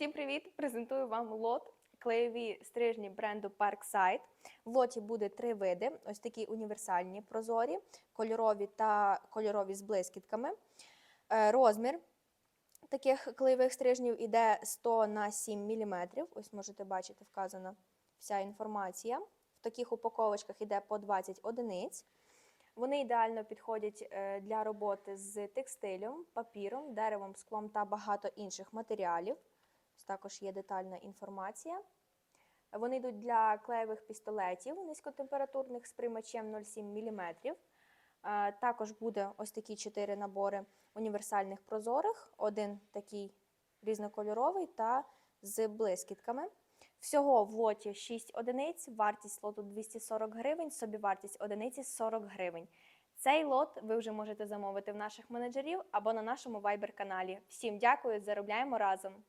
Всім привіт! Презентую вам лот клеєві стрижні бренду Parkside. В лоті буде три види: ось такі універсальні прозорі, кольорові та кольорові з блискітками. Е, Розмір таких клеєвих стрижнів іде 100 на 7 мм. Ось можете бачити, вказана вся інформація. В таких упаковочках іде по 20 одиниць. Вони ідеально підходять е, для роботи з текстилем, папіром, деревом, склом та багато інших матеріалів. Ось також є детальна інформація. Вони йдуть для клеєвих пістолетів низькотемпературних з приймачем 0,7 мм. Е, Також буде ось такі чотири набори універсальних прозорих, один такий різнокольоровий та з блискітками. Всього в лоті 6 одиниць, вартість лоту 240 гривень, собівартість одиниці 40 гривень. Цей лот ви вже можете замовити в наших менеджерів або на нашому Viber каналі. Всім дякую, заробляємо разом!